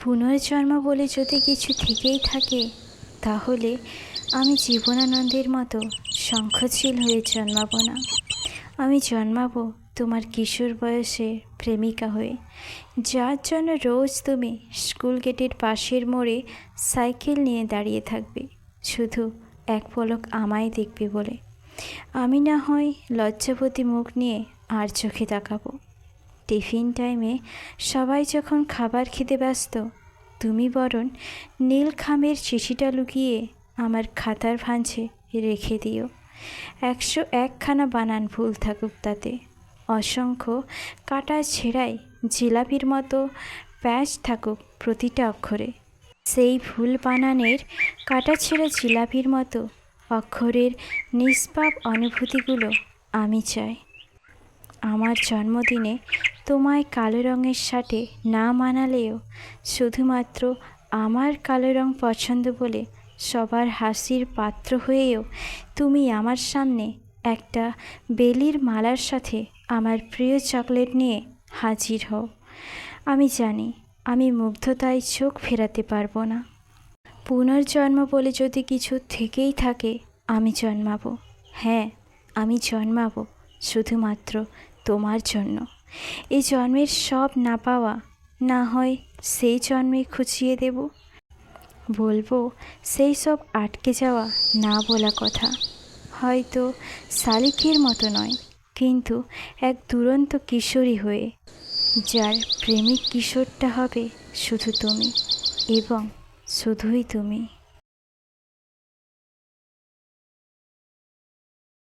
পুনর্জন্ম বলে যদি কিছু থেকেই থাকে, তাহলে আমি জীবনানন্দের মতো শঙ্খশীল হয়ে জন্মাবো না। আমি জন্মাবো তোমার কিশোর বয়সে প্রেমিকা হয়ে, যার জন্য রোজ তুমি স্কুল গেটের পাশের মোড়ে সাইকেল নিয়ে দাঁড়িয়ে থাকবে, শুধু এক পলক আমায় দেখবে বলে। আমি না হয় লজ্জাবতী মুখ নিয়ে আর চোখে তাকাবো। টিফিন টাইমে সবাই যখন খাবার খেতে ব্যস্ত, তুমি বরং নীল খামের চিঠিটা লুকিয়ে আমার খাতার ভাঁজে রেখে দিও। একশো একখানা বানান ভুল থাকুক তাতে। অসংখ্য কাটা ছেঁড়াই জিলাপির মতো প্যাচ থাকুক প্রতিটা অক্ষরে। সেই ভুল বানানের কাটা ছেঁড়া জিলাপির মতো অক্ষরের নিষ্পাপ অনুভূতিগুলো আমি চাই। আমার জন্মদিনে তোমায় কালো রঙের শার্টে না মানালেও শুধুমাত্র আমার কালো রং পছন্দ বলে সবার হাসির পাত্র হয়েও তুমি আমার সামনে একটা বেলির মালার সাথে আমার প্রিয় চকলেট নিয়ে হাজির হও। আমি জানি, আমি মুগ্ধতায় চোখ ফেরাতে পারব না। পুনর্জন্ম বলে যদি কিছু থেকেই থাকে, আমি জন্মাবো। হ্যাঁ আমি জন্মাবো শুধুমাত্র তোমার জন্য। এই জন্মের সব না পাওয়া, না হয় সেই জন্মে খুঁচিয়ে দেব। বলব, সেই সব আটকে যাওয়া না বলা কথা। হয়তো শালিকের মতো নয়, কিন্তু এক দুরন্ত কিশোরী হয়ে, যার প্রেমিক কিশোরটা হবে শুধু তুমি এবং শুধুই তুমি।